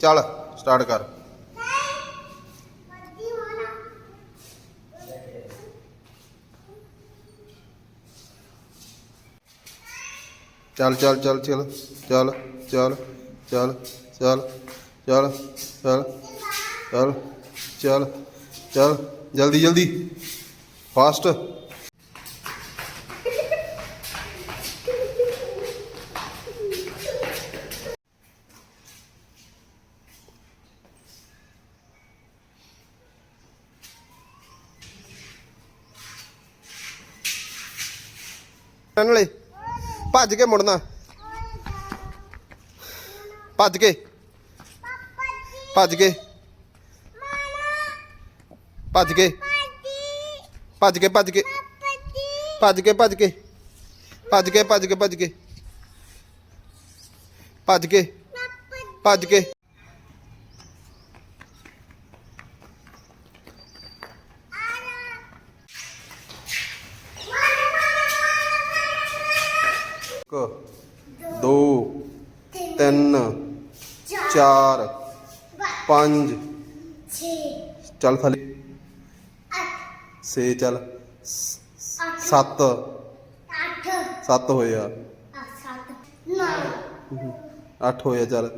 ਚੱਲ ਸਟਾਰਟ ਕਰ ਚੱਲ ਚੱਲ ਚੱਲ ਚੱਲ ਚੱਲ ਚੱਲ ਚੱਲ ਚੱਲ ਚੱਲ ਚੱਲ ਚੱਲ ਚੱਲ ਚੱਲ ਜਲਦੀ ਜਲਦੀ ਫਾਸਟ ਨਾਲੇ ਭੱਜ ਕੇ ਮੁੜਨਾ ਭੱਜ ਕੇ ਭੱਜ ਕੇ ਭੱਜ ਕੇ ਭੱਜ ਕੇ ਭੱਜ ਕੇ ਭੱਜ ਕੇ ਭੱਜ ਕੇ ਭੱਜ ਕੇ ਭੱਜ ਕੇ ਭੱਜ ਕੇ ਭੱਜ ਕੇ ਭੱਜ ਕੇ एक, दो, तीन, चार, पाँच। चल थले से चल। सत। सत हो अठ हो चल।